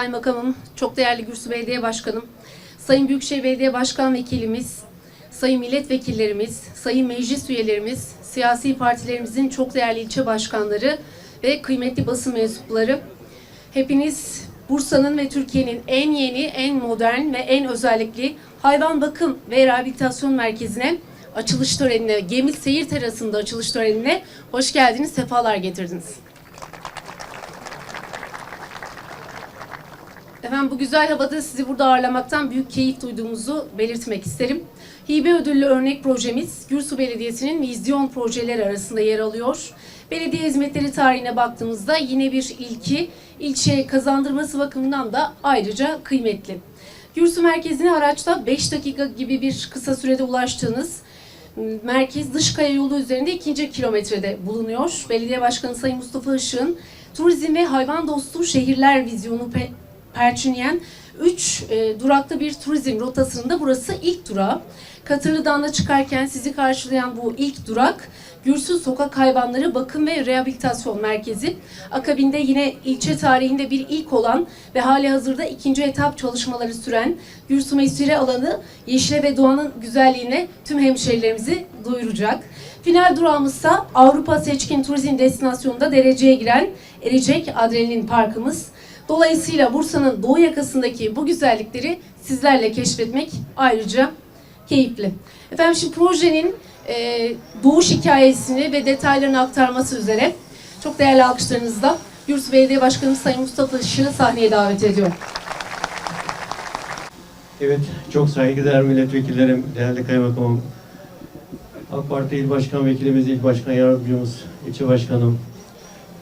Kaymakamım, çok değerli Gürsü Belediye Başkanım, Sayın Büyükşehir Belediye Başkan Vekilimiz, Sayın Milletvekillerimiz, Sayın Meclis Üyelerimiz, siyasi partilerimizin çok değerli ilçe başkanları ve kıymetli basın mensupları. Hepiniz Bursa'nın ve Türkiye'nin en yeni, en modern ve en özellikli hayvan bakım ve rehabilitasyon merkezine açılış törenine, Gemi Seyir Terası'nda açılış törenine hoş geldiniz, sefalar getirdiniz. Efendim bu güzel havada sizi burada ağırlamaktan büyük keyif duyduğumuzu belirtmek isterim. Hibe ödüllü örnek projemiz Gürsu Belediyesi'nin vizyon projeleri arasında yer alıyor. Belediye hizmetleri tarihine baktığımızda yine bir ilki, ilçeye kazandırması bakımından da ayrıca kıymetli. Gürsü merkezine araçta 5 dakika gibi bir kısa sürede ulaştığınız merkez Dışkaya yolu üzerinde ikinci kilometrede bulunuyor. Belediye Başkanı Sayın Mustafa Işık'ın turizm ve hayvan dostu şehirler vizyonu pe- perçinleyen 3 duraklı bir turizm rotasında burası ilk durağı. Katırlı'dan çıkarken sizi karşılayan bu ilk durak Gürsü Sokak Hayvanları Bakım ve Rehabilitasyon Merkezi. Akabinde yine ilçe tarihinde bir ilk olan ve hali hazırda ikinci etap çalışmaları süren Gürsü Mesire alanı yeşile ve doğanın güzelliğine tüm hemşehrilerimizi duyuracak. Final durağımızsa Avrupa Seçkin Turizm Destinasyonunda dereceye giren Erecek Adrenalin Parkımız. Dolayısıyla Bursa'nın doğu yakasındaki bu güzellikleri sizlerle keşfetmek ayrıca keyifli. Efendim şimdi projenin e, doğuş hikayesini ve detaylarını aktarması üzere çok değerli alkışlarınızla Gürsü Belediye Başkanı Sayın Mustafa Işık'ı sahneye davet ediyorum. Evet, çok saygıdeğer milletvekillerim, değerli kaymakamım, AK Parti İl Başkan Vekilimiz, İl Başkan Yardımcımız, ilçe başkanım,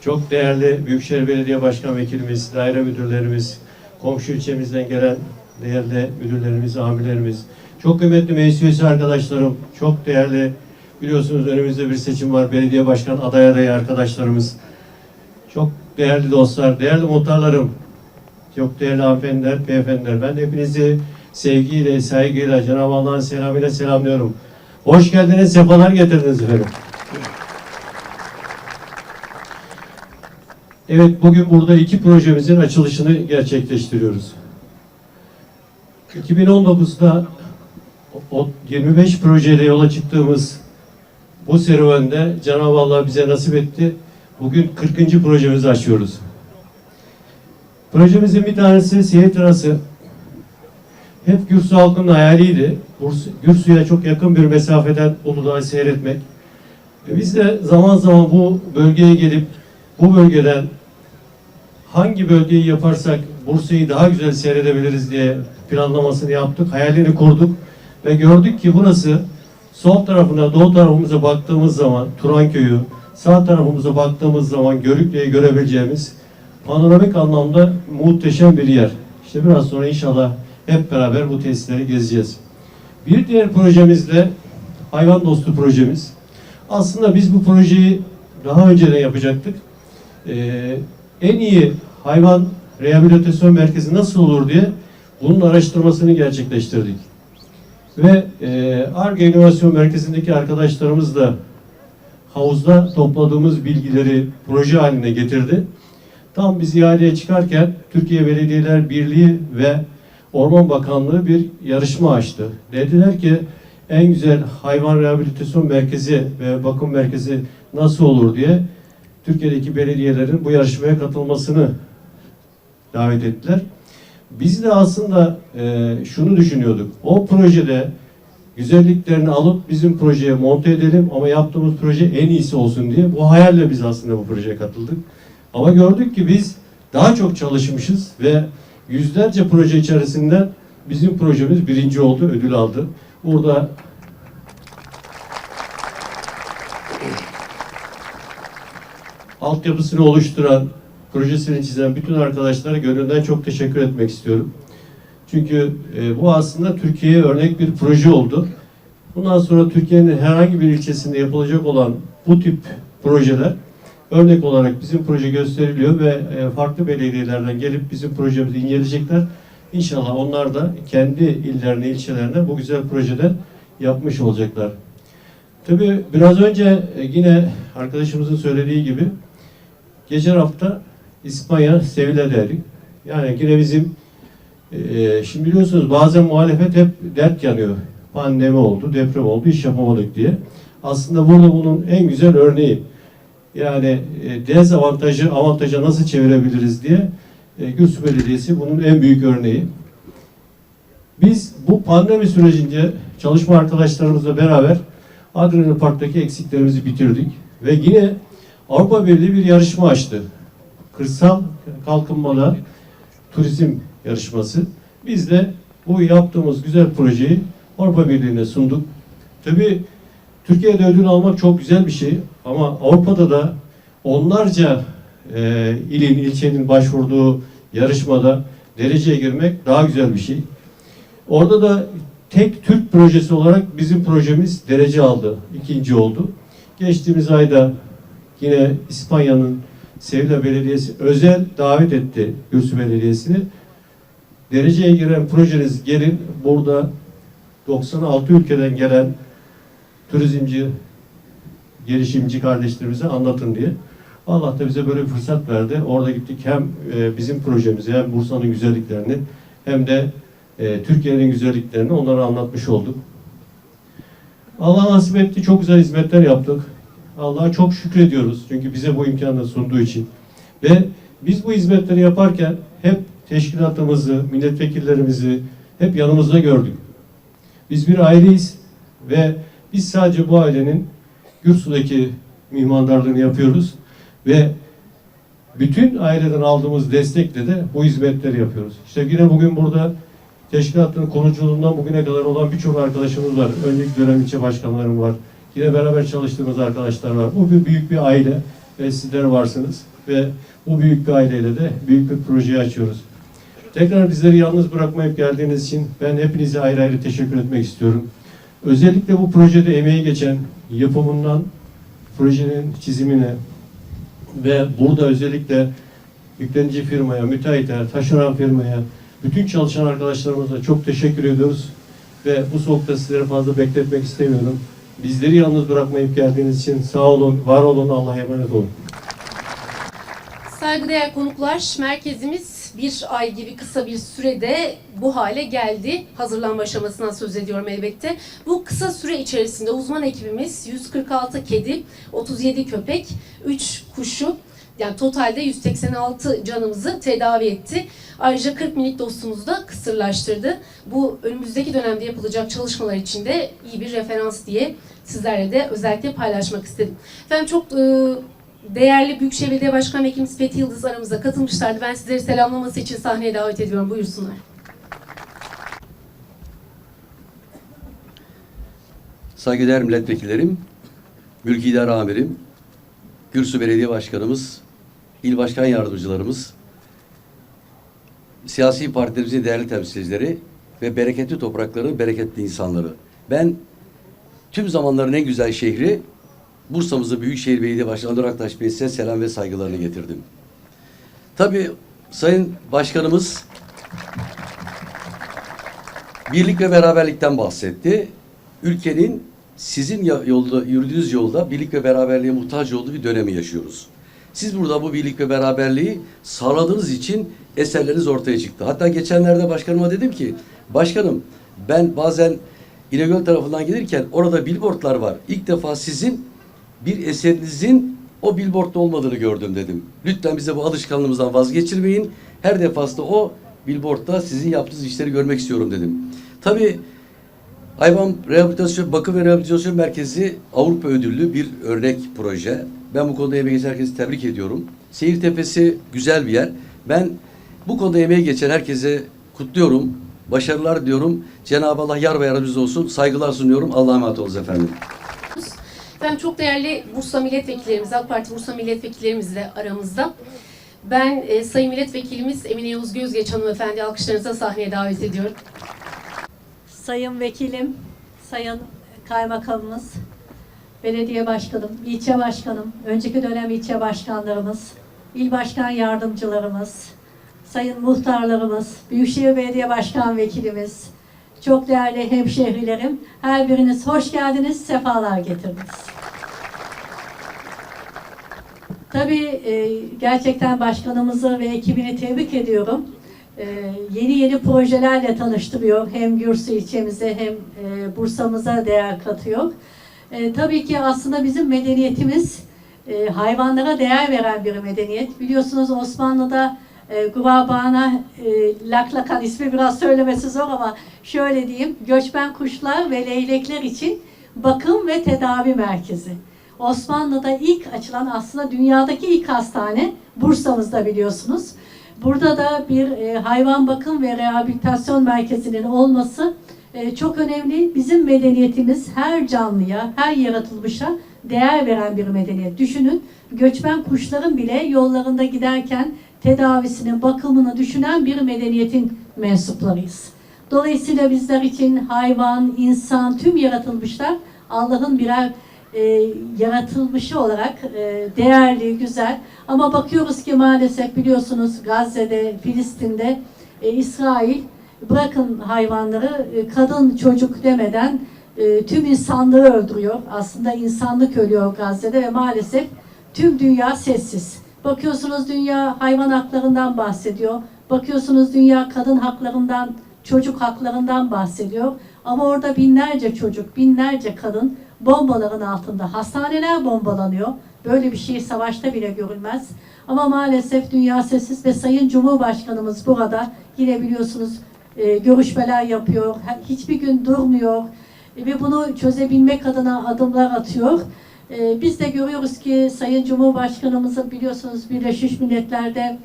çok değerli Büyükşehir Belediye Başkan Vekilimiz, daire müdürlerimiz, komşu ilçemizden gelen değerli müdürlerimiz, amirlerimiz, çok kıymetli meclis üyesi arkadaşlarım, çok değerli, biliyorsunuz önümüzde bir seçim var, belediye başkan aday adayı arkadaşlarımız, çok değerli dostlar, değerli muhtarlarım, çok değerli hanımefendiler, beyefendiler. Ben hepinizi sevgiyle, saygıyla, Cenab-ı Allah'ın selamıyla selamlıyorum. Hoş geldiniz, sefalar getirdiniz efendim. Evet, bugün burada iki projemizin açılışını gerçekleştiriyoruz. 2019'da o 25 projeyle yola çıktığımız bu serüvende Cenab-ı Allah bize nasip etti. Bugün 40. projemizi açıyoruz. Projemizin bir tanesi seyir terası. Hep Gürsü halkının hayaliydi. Gürsü'ye çok yakın bir mesafeden Uludağ'ı seyretmek. Biz de zaman zaman bu bölgeye gelip bu bölgeden hangi bölgeyi yaparsak Bursa'yı daha güzel seyredebiliriz diye planlamasını yaptık, hayalini kurduk ve gördük ki burası sol tarafına, doğu tarafımıza baktığımız zaman Turanköy'ü, sağ tarafımıza baktığımız zaman Görükle'yi görebileceğimiz panoramik anlamda muhteşem bir yer. İşte biraz sonra inşallah hep beraber bu tesisleri gezeceğiz. Bir diğer projemiz de hayvan dostu projemiz. Aslında biz bu projeyi daha önceden yapacaktık. Ee, en iyi hayvan rehabilitasyon merkezi nasıl olur diye bunun araştırmasını gerçekleştirdik. Ve e, ARGE İnovasyon Merkezi'ndeki arkadaşlarımız da havuzda topladığımız bilgileri proje haline getirdi. Tam biz ihaleye çıkarken Türkiye Belediyeler Birliği ve Orman Bakanlığı bir yarışma açtı. Dediler ki en güzel hayvan rehabilitasyon merkezi ve bakım merkezi nasıl olur diye Türkiye'deki belediyelerin bu yarışmaya katılmasını davet ettiler. Biz de aslında e, şunu düşünüyorduk. O projede güzelliklerini alıp bizim projeye monte edelim ama yaptığımız proje en iyisi olsun diye bu hayalle biz aslında bu projeye katıldık. Ama gördük ki biz daha çok çalışmışız ve yüzlerce proje içerisinden bizim projemiz birinci oldu, ödül aldı. Burada altyapısını oluşturan, projesini çizen bütün arkadaşlara gönülden çok teşekkür etmek istiyorum. Çünkü e, bu aslında Türkiye'ye örnek bir proje oldu. Bundan sonra Türkiye'nin herhangi bir ilçesinde yapılacak olan bu tip projeler örnek olarak bizim proje gösteriliyor ve e, farklı belediyelerden gelip bizim projemizi inceleyecekler. İnşallah onlar da kendi illerine, ilçelerine bu güzel projeden yapmış olacaklar. Tabii biraz önce e, yine arkadaşımızın söylediği gibi geçen hafta İspanya Seville'deydik. Yani yine bizim e, şimdi biliyorsunuz bazen muhalefet hep dert yanıyor. Pandemi oldu, deprem oldu, iş yapamadık diye. Aslında burada bunun en güzel örneği. Yani e, dezavantajı avantaja nasıl çevirebiliriz diye e, Gürsü Belediyesi bunun en büyük örneği. Biz bu pandemi sürecince çalışma arkadaşlarımızla beraber Adrenalin Park'taki eksiklerimizi bitirdik ve yine Avrupa Birliği bir yarışma açtı. Kırsal kalkınmada turizm yarışması. Biz de bu yaptığımız güzel projeyi Avrupa Birliği'ne sunduk. Tabii Türkiye'de ödül almak çok güzel bir şey ama Avrupa'da da onlarca e, ilin, ilçenin başvurduğu yarışmada dereceye girmek daha güzel bir şey. Orada da tek Türk projesi olarak bizim projemiz derece aldı. ikinci oldu. Geçtiğimiz ayda yine İspanya'nın Sevilla Belediyesi özel davet etti Gürsü Belediyesi'ni. Dereceye giren projeniz gelin burada 96 ülkeden gelen turizmci, gelişimci kardeşlerimize anlatın diye. Allah da bize böyle bir fırsat verdi. Orada gittik hem e, bizim projemizi hem Bursa'nın güzelliklerini hem de e, Türkiye'nin güzelliklerini onlara anlatmış olduk. Allah nasip etti. Çok güzel hizmetler yaptık. Allah'a çok şükrediyoruz. Çünkü bize bu imkanı sunduğu için. Ve biz bu hizmetleri yaparken hep teşkilatımızı, milletvekillerimizi hep yanımızda gördük. Biz bir aileyiz ve biz sadece bu ailenin Gürsü'deki mihmandarlığını yapıyoruz ve bütün aileden aldığımız destekle de bu hizmetleri yapıyoruz. İşte yine bugün burada teşkilatın konuculuğundan bugüne kadar olan birçok arkadaşımız var. Önceki dönem ilçe başkanlarım var. Yine beraber çalıştığımız arkadaşlar var. Bu bir büyük bir aile ve sizler varsınız ve bu büyük bir aileyle de büyük bir projeyi açıyoruz. Tekrar bizleri yalnız bırakmayıp geldiğiniz için ben hepinize ayrı ayrı teşekkür etmek istiyorum. Özellikle bu projede emeği geçen yapımından projenin çizimine ve burada özellikle yüklenici firmaya, müteahhite, taşıran firmaya, bütün çalışan arkadaşlarımıza çok teşekkür ediyoruz. Ve bu soğukta sizleri fazla bekletmek istemiyorum. Bizleri yalnız bırakmayıp geldiğiniz için sağ olun, var olun, Allah'a emanet olun. Saygıdeğer konuklar, merkezimiz bir ay gibi kısa bir sürede bu hale geldi. Hazırlanma aşamasından söz ediyorum elbette. Bu kısa süre içerisinde uzman ekibimiz 146 kedi, 37 köpek, 3 kuşu, yani totalde 186 canımızı tedavi etti. Ayrıca 40 minik dostumuzu da kısırlaştırdı. Bu önümüzdeki dönemde yapılacak çalışmalar için de iyi bir referans diye sizlerle de özellikle paylaşmak istedim. Efendim çok e, değerli Büyükşehir Belediye Başkan Vekilimiz Fethi Yıldız aramıza katılmışlardı. Ben sizleri selamlaması için sahneye davet ediyorum. Buyursunlar. Saygıdeğer milletvekillerim, mülki idare amirim, Gürsü Belediye Başkanımız, il başkan yardımcılarımız, siyasi partilerimizin değerli temsilcileri ve bereketli toprakları, bereketli insanları. Ben tüm zamanların en güzel şehri Bursa'mızı Büyükşehir Belediye Başkanı Anadolu Aktaş Bey'e selam ve saygılarını getirdim. Tabii Sayın Başkanımız birlik ve beraberlikten bahsetti. Ülkenin sizin yolda yürüdüğünüz yolda birlik ve beraberliğe muhtaç olduğu bir dönemi yaşıyoruz. Siz burada bu birlik ve beraberliği sağladığınız için eserleriniz ortaya çıktı. Hatta geçenlerde başkanıma dedim ki, başkanım ben bazen İnegöl tarafından gelirken orada billboardlar var. İlk defa sizin bir eserinizin o billboardda olmadığını gördüm dedim. Lütfen bize bu alışkanlığımızdan vazgeçirmeyin. Her defasında o billboardda sizin yaptığınız işleri görmek istiyorum dedim. Tabii Hayvan Rehabilitasyon, Bakım ve Rehabilitasyon Merkezi Avrupa ödüllü bir örnek proje. Ben bu konuda emeği geçen herkesi tebrik ediyorum. Seyir Tepesi güzel bir yer. Ben bu konuda emeği geçen herkese kutluyorum. Başarılar diyorum. Cenab-ı Allah yar ve yardımcınız olsun. Saygılar sunuyorum. Allah'a emanet olunuz efendim. Efendim çok değerli Bursa milletvekillerimiz, AK Parti Bursa milletvekillerimiz de aramızda. Ben e, Sayın Milletvekilimiz Emine Yavuz Gözgeç hanımefendi alkışlarınıza sahneye davet ediyorum. Sayın Vekilim, Sayın Kaymakamımız, Belediye Başkanım, ilçe Başkanım, önceki dönem ilçe başkanlarımız, il başkan yardımcılarımız, sayın muhtarlarımız, Büyükşehir Belediye Başkan Vekilimiz, çok değerli hemşehrilerim, her biriniz hoş geldiniz, sefalar getirdiniz. Tabii e, gerçekten başkanımızı ve ekibini tebrik ediyorum. e, yeni yeni projelerle tanıştırıyor. Hem Gürsü ilçemize hem e, Bursa'mıza değer katıyor. E, tabii ki aslında bizim medeniyetimiz e, hayvanlara değer veren bir medeniyet. Biliyorsunuz Osmanlı'da e, Gurabana, e, Laklakan ismi biraz söylemesi zor ama şöyle diyeyim. Göçmen kuşlar ve leylekler için bakım ve tedavi merkezi. Osmanlı'da ilk açılan aslında dünyadaki ilk hastane Bursa'mızda biliyorsunuz. Burada da bir e, hayvan bakım ve rehabilitasyon merkezinin olması e, çok önemli. Bizim medeniyetimiz her canlıya, her yaratılmışa değer veren bir medeniyet. Düşünün göçmen kuşların bile yollarında giderken tedavisini, bakımını düşünen bir medeniyetin mensuplarıyız. Dolayısıyla bizler için hayvan, insan, tüm yaratılmışlar Allah'ın birer e, yaratılmışı olarak e, değerli, güzel. Ama bakıyoruz ki maalesef biliyorsunuz Gazze'de, Filistin'de, e, İsrail bırakın hayvanları e, kadın çocuk demeden e, tüm insanlığı öldürüyor. Aslında insanlık ölüyor Gazze'de ve maalesef tüm dünya sessiz. Bakıyorsunuz dünya hayvan haklarından bahsediyor. Bakıyorsunuz dünya kadın haklarından, çocuk haklarından bahsediyor. Ama orada binlerce çocuk, binlerce kadın bombaların altında. Hastaneler bombalanıyor. Böyle bir şey savaşta bile görülmez. Ama maalesef dünya sessiz ve Sayın Cumhurbaşkanımız burada yine biliyorsunuz e, görüşmeler yapıyor. Hiçbir gün durmuyor E, ve bunu çözebilmek adına adımlar atıyor. E, biz de görüyoruz ki Sayın Cumhurbaşkanımızın biliyorsunuz Birleşmiş Milletler'de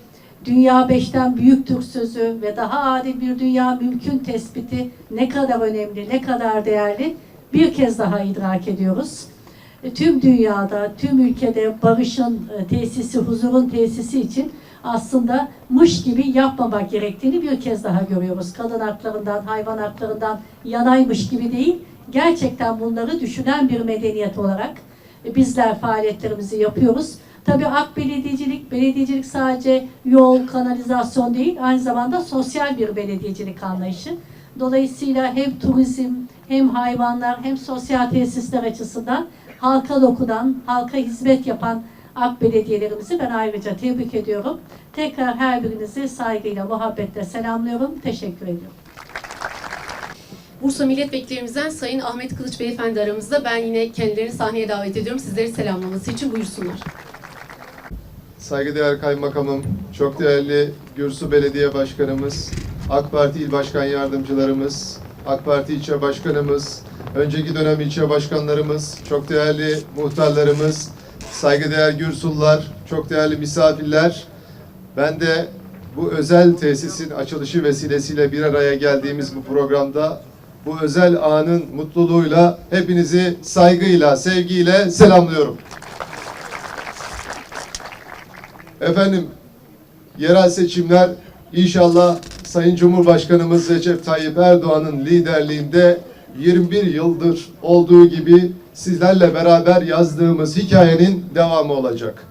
dünya beşten büyüktür sözü ve daha adil bir dünya mümkün tespiti ne kadar önemli, ne kadar değerli bir kez daha idrak ediyoruz. E, Tüm dünyada, tüm ülkede barışın e, tesisi, huzurun tesisi için aslında mış gibi yapmamak gerektiğini bir kez daha görüyoruz. Kadın haklarından, hayvan haklarından yanaymış gibi değil, gerçekten bunları düşünen bir medeniyet olarak bizler faaliyetlerimizi yapıyoruz. Tabii ak belediyecilik, belediyecilik sadece yol, kanalizasyon değil, aynı zamanda sosyal bir belediyecilik anlayışı. Dolayısıyla hem turizm, hem hayvanlar, hem sosyal tesisler açısından halka dokunan, halka hizmet yapan AK belediyelerimizi ben ayrıca tebrik ediyorum. Tekrar her birinizi saygıyla, muhabbetle selamlıyorum. Teşekkür ediyorum. Bursa Milletvekillerimizden Sayın Ahmet Kılıç Beyefendi aramızda. Ben yine kendilerini sahneye davet ediyorum. Sizleri selamlaması için buyursunlar. Saygıdeğer Kaymakamım, çok değerli Gürsu Belediye Başkanımız, AK Parti İl Başkan Yardımcılarımız, AK Parti İlçe Başkanımız, önceki dönem ilçe başkanlarımız, çok değerli muhtarlarımız, saygıdeğer Gürsullar, çok değerli misafirler. Ben de bu özel tesisin açılışı vesilesiyle bir araya geldiğimiz bu programda bu özel anın mutluluğuyla hepinizi saygıyla, sevgiyle selamlıyorum. Efendim, yerel seçimler inşallah Sayın Cumhurbaşkanımız Recep Tayyip Erdoğan'ın liderliğinde 21 yıldır olduğu gibi sizlerle beraber yazdığımız hikayenin devamı olacak.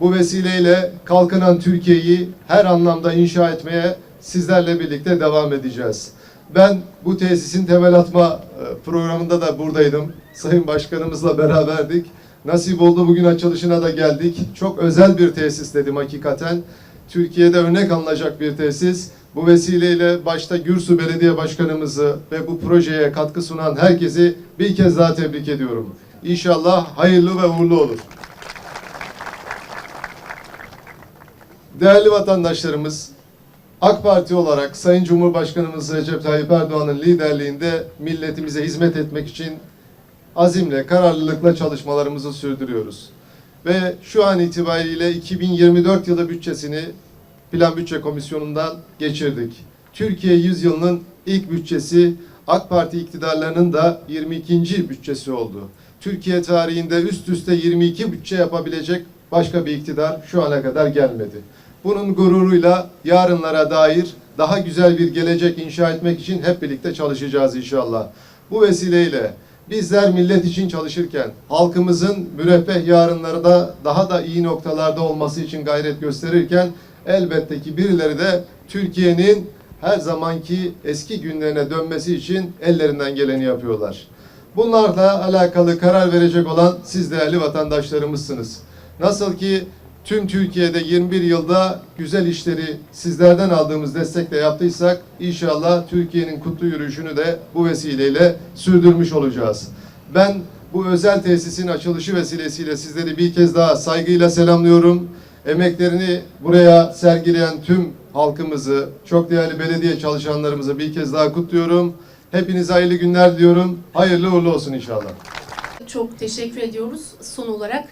Bu vesileyle kalkınan Türkiye'yi her anlamda inşa etmeye sizlerle birlikte devam edeceğiz. Ben bu tesisin temel atma e, programında da buradaydım. Sayın Başkanımızla beraberdik. Nasip oldu bugün açılışına da geldik. Çok özel bir tesis dedim hakikaten. Türkiye'de örnek alınacak bir tesis. Bu vesileyle başta Gürsu Belediye Başkanımızı ve bu projeye katkı sunan herkesi bir kez daha tebrik ediyorum. İnşallah hayırlı ve uğurlu olur. Değerli vatandaşlarımız, AK Parti olarak Sayın Cumhurbaşkanımız Recep Tayyip Erdoğan'ın liderliğinde milletimize hizmet etmek için azimle, kararlılıkla çalışmalarımızı sürdürüyoruz. Ve şu an itibariyle 2024 yılı bütçesini Plan Bütçe Komisyonu'ndan geçirdik. Türkiye yüzyılının ilk bütçesi AK Parti iktidarlarının da 22. bütçesi oldu. Türkiye tarihinde üst üste 22 bütçe yapabilecek başka bir iktidar şu ana kadar gelmedi. Bunun gururuyla yarınlara dair daha güzel bir gelecek inşa etmek için hep birlikte çalışacağız inşallah. Bu vesileyle bizler millet için çalışırken halkımızın müreffeh yarınları da daha da iyi noktalarda olması için gayret gösterirken elbette ki birileri de Türkiye'nin her zamanki eski günlerine dönmesi için ellerinden geleni yapıyorlar. Bunlarla alakalı karar verecek olan siz değerli vatandaşlarımızsınız. Nasıl ki tüm Türkiye'de 21 yılda güzel işleri sizlerden aldığımız destekle yaptıysak inşallah Türkiye'nin kutlu yürüyüşünü de bu vesileyle sürdürmüş olacağız. Ben bu özel tesisin açılışı vesilesiyle sizleri bir kez daha saygıyla selamlıyorum. Emeklerini buraya sergileyen tüm halkımızı, çok değerli belediye çalışanlarımızı bir kez daha kutluyorum. Hepinize hayırlı günler diliyorum. Hayırlı uğurlu olsun inşallah. Çok teşekkür ediyoruz. Son olarak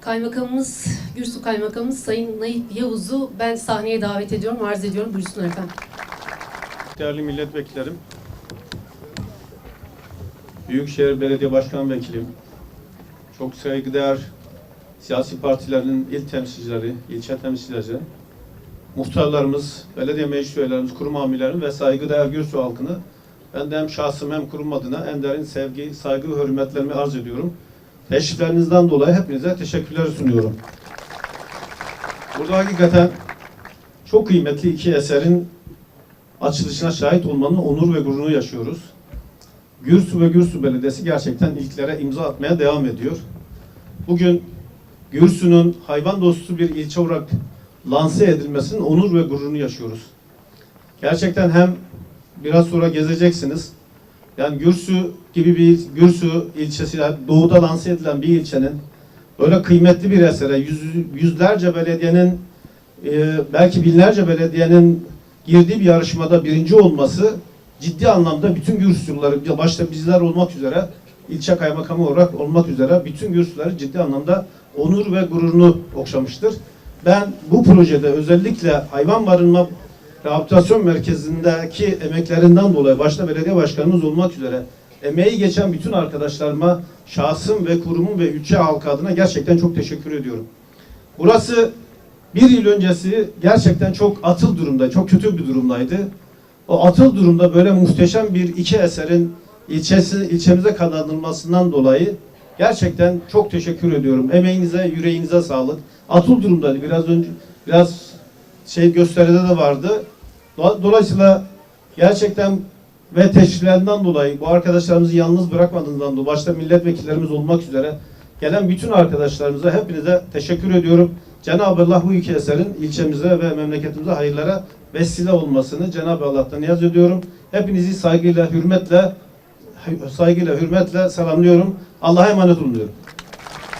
Kaymakamımız, Gürsu Kaymakamımız Sayın Naip Yavuz'u ben sahneye davet ediyorum, arz ediyorum. Buyursunlar efendim. Değerli milletvekillerim, Büyükşehir Belediye Başkan Vekilim, çok saygıdeğer siyasi partilerin il temsilcileri, ilçe temsilcileri, muhtarlarımız, belediye meclis üyelerimiz, kurum amirlerimiz ve saygıdeğer Gürsu halkını ben de hem şahsım hem kurum adına en derin sevgi, saygı ve hürmetlerimi arz ediyorum. Teşriflerinizden dolayı hepinize teşekkürler sunuyorum. Burada hakikaten çok kıymetli iki eserin açılışına şahit olmanın onur ve gururunu yaşıyoruz. Gürsu ve Gürsu Belediyesi gerçekten ilklere imza atmaya devam ediyor. Bugün Gürsu'nun hayvan dostu bir ilçe olarak lanse edilmesinin onur ve gururunu yaşıyoruz. Gerçekten hem biraz sonra gezeceksiniz. Yani Gürsu gibi bir Gürsu ilçesi doğuda lanse edilen bir ilçenin böyle kıymetli bir esere yüz, yüzlerce belediyenin e, belki binlerce belediyenin girdiği bir yarışmada birinci olması ciddi anlamda bütün Gürsürleri başta bizler olmak üzere ilçe kaymakamı olarak olmak üzere bütün Gürsürleri ciddi anlamda onur ve gururunu okşamıştır. Ben bu projede özellikle hayvan barınma rehabilitasyon merkezindeki emeklerinden dolayı başta belediye başkanımız olmak üzere emeği geçen bütün arkadaşlarıma şahsım ve kurumun ve ülke halkı adına gerçekten çok teşekkür ediyorum. Burası bir yıl öncesi gerçekten çok atıl durumda, çok kötü bir durumdaydı. O atıl durumda böyle muhteşem bir iki eserin ilçesi, ilçemize kazanılmasından dolayı gerçekten çok teşekkür ediyorum. Emeğinize, yüreğinize sağlık. Atıl durumdaydı. Biraz önce biraz şey gösteride de vardı. Do- Dolayısıyla gerçekten ve teşviklerden dolayı bu arkadaşlarımızı yalnız bırakmadığından dolayı başta milletvekillerimiz olmak üzere gelen bütün arkadaşlarımıza hepinize teşekkür ediyorum. Cenab-ı Allah bu iki eserin ilçemize ve memleketimize hayırlara vesile olmasını Cenab-ı Allah'tan niyaz ediyorum. Hepinizi saygıyla, hürmetle saygıyla, hürmetle selamlıyorum. Allah'a emanet olun diyorum.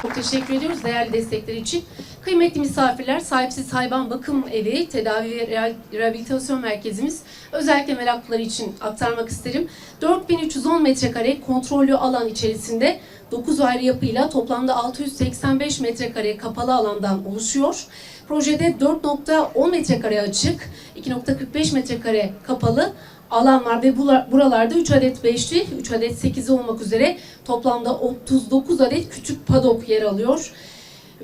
Çok teşekkür ediyoruz değerli destekleri için. Kıymetli misafirler, Sahipsiz Hayvan Bakım Evi, Tedavi ve Reha- Rehabilitasyon Merkezimiz özellikle meraklıları için aktarmak isterim. 4310 metrekare kontrollü alan içerisinde 9 ayrı yapıyla toplamda 685 metrekare kapalı alandan oluşuyor. Projede 4.10 metrekare açık, 2.45 metrekare kapalı alan var ve buralarda 3 adet 5'li, 3 adet 8'li olmak üzere toplamda 39 adet küçük padok yer alıyor.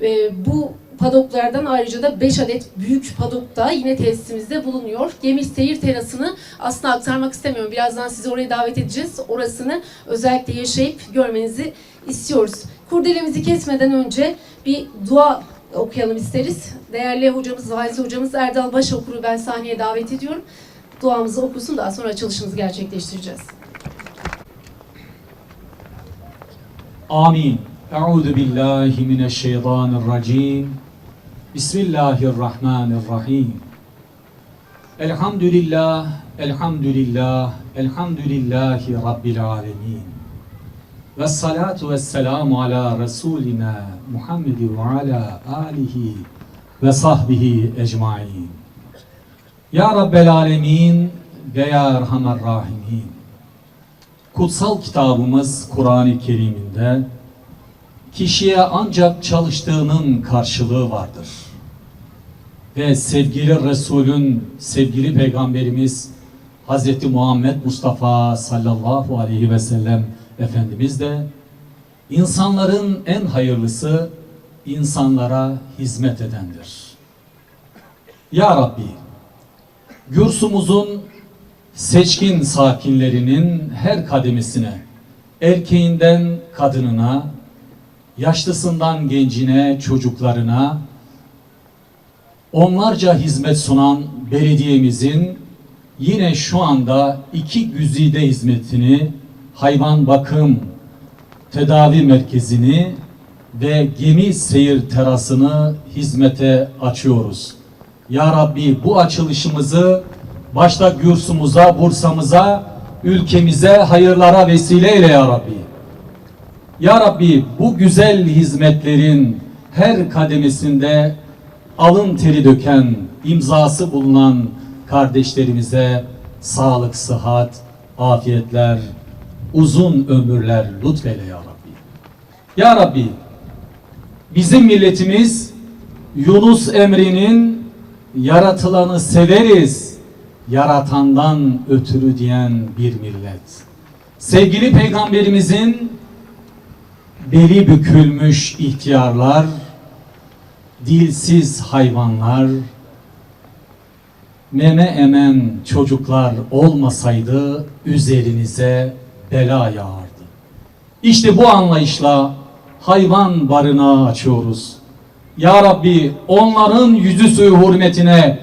Ee, bu padoklardan ayrıca da 5 adet büyük padok da yine tesisimizde bulunuyor. Gemi seyir terasını aslında aktarmak istemiyorum. Birazdan sizi oraya davet edeceğiz. Orasını özellikle yaşayıp görmenizi istiyoruz. Kurdelemizi kesmeden önce bir dua okuyalım isteriz. Değerli hocamız, vaiz hocamız Erdal Başokur'u ben sahneye davet ediyorum duamızı okusun daha sonra açılışımızı gerçekleştireceğiz. Amin. Euzu billahi mineşşeytanirracim. Bismillahirrahmanirrahim. Elhamdülillah, elhamdülillah, elhamdülillahi rabbil alemin. Ve salatu ve selamu ala Resulina Muhammedin ve ala alihi ve sahbihi ecmain. Ya Rabbel Alemin ve Ya Erhamer Rahimin Kutsal kitabımız Kur'an-ı Kerim'inde kişiye ancak çalıştığının karşılığı vardır. Ve sevgili Resulün, sevgili Peygamberimiz Hz. Muhammed Mustafa sallallahu aleyhi ve sellem Efendimiz de insanların en hayırlısı insanlara hizmet edendir. Ya Rabbi, Gürsumuzun seçkin sakinlerinin her kademesine, erkeğinden kadınına, yaşlısından gencine, çocuklarına, onlarca hizmet sunan belediyemizin yine şu anda iki güzide hizmetini, hayvan bakım tedavi merkezini ve gemi seyir terasını hizmete açıyoruz. Ya Rabbi bu açılışımızı başta Gürsum'uza, Bursa'mıza, ülkemize hayırlara vesile eyle ya Rabbi. Ya Rabbi bu güzel hizmetlerin her kademesinde alın teri döken, imzası bulunan kardeşlerimize sağlık, sıhhat, afiyetler, uzun ömürler lütfeyle ya Rabbi. Ya Rabbi bizim milletimiz Yunus emrinin yaratılanı severiz, yaratandan ötürü diyen bir millet. Sevgili peygamberimizin beli bükülmüş ihtiyarlar, dilsiz hayvanlar, meme emen çocuklar olmasaydı üzerinize bela yağardı. İşte bu anlayışla hayvan barınağı açıyoruz. Ya Rabbi onların yüzü suyu hürmetine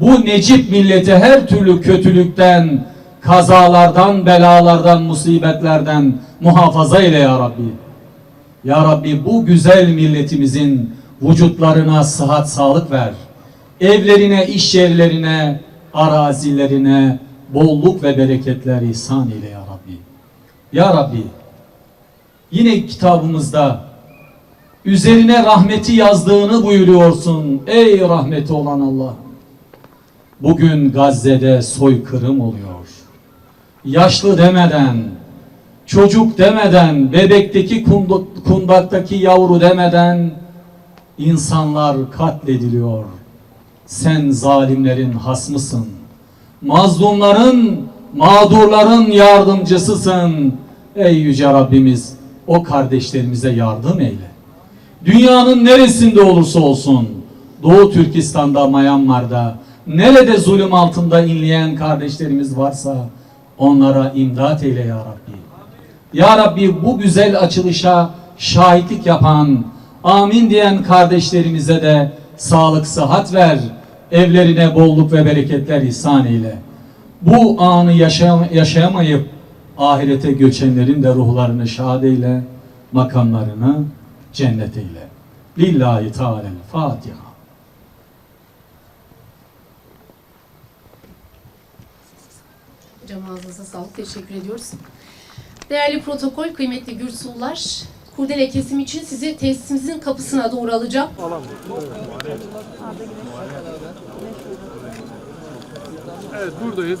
bu Necip milleti her türlü kötülükten, kazalardan, belalardan, musibetlerden muhafaza eyle ya Rabbi. Ya Rabbi bu güzel milletimizin vücutlarına sıhhat sağlık ver. Evlerine, iş yerlerine, arazilerine bolluk ve bereketler ihsan eyle ya Rabbi. Ya Rabbi yine kitabımızda üzerine rahmeti yazdığını buyuruyorsun. Ey rahmeti olan Allah. Bugün Gazze'de soykırım oluyor. Yaşlı demeden, çocuk demeden, bebekteki kundaktaki yavru demeden insanlar katlediliyor. Sen zalimlerin hasmısın. Mazlumların, mağdurların yardımcısısın. Ey yüce Rabbimiz o kardeşlerimize yardım eyle. Dünyanın neresinde olursa olsun, Doğu Türkistan'da, Myanmar'da, nerede zulüm altında inleyen kardeşlerimiz varsa onlara imdat eyle ya Rabbi. Ya Rabbi bu güzel açılışa şahitlik yapan, amin diyen kardeşlerimize de sağlık, sıhhat ver. Evlerine bolluk ve bereketler ihsan eyle. Bu anı yaşayam- yaşayamayıp ahirete göçenlerin de ruhlarını şad eyle, makamlarını cennet eyle. Lillahi Teala Fatiha. Hocam ağzınıza sağlık. Teşekkür ediyoruz. Değerli protokol, kıymetli Gürsullar, kurdele kesim için sizi tesisimizin kapısına doğru alacağım. Evet buradayız.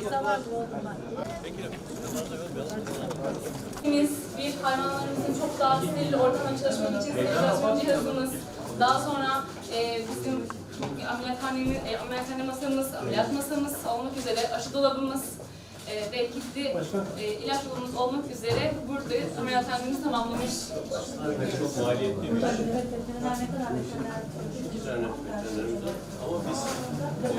insan Biz bir hayvanlarımızın çok daha steril ortamda çalışmak için sterilasyon cihazımız, daha sonra e, bizim ameliyathanenin, e, ameliyathane masamız, ameliyat masamız olmak üzere aşı dolabımız e, ve kilitli e, ilaç dolabımız olmak üzere buradayız. Ameliyathanemizi tamamlamış. çok maliyetliymiş. İki tane veterinerimiz var. Ama biz e,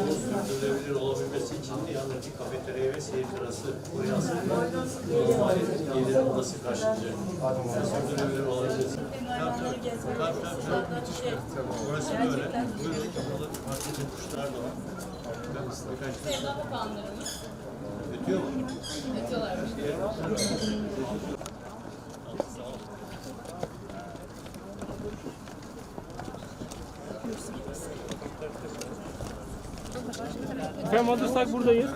bunun sürdürülebilir olabilmesi için de yanındaki kafeterya ve seyir terası buraya aslında bu maliyet geliri nasıl karşılayacak? Sürdürülebilir olabilmesi. Tabii tabii. Tabii tabii. Burası böyle. Buyurun. Burada farklı kuşlar da var. Birkaç Sevda ötüyor mu? ötüyorlar. Efendim alırsak buradayız.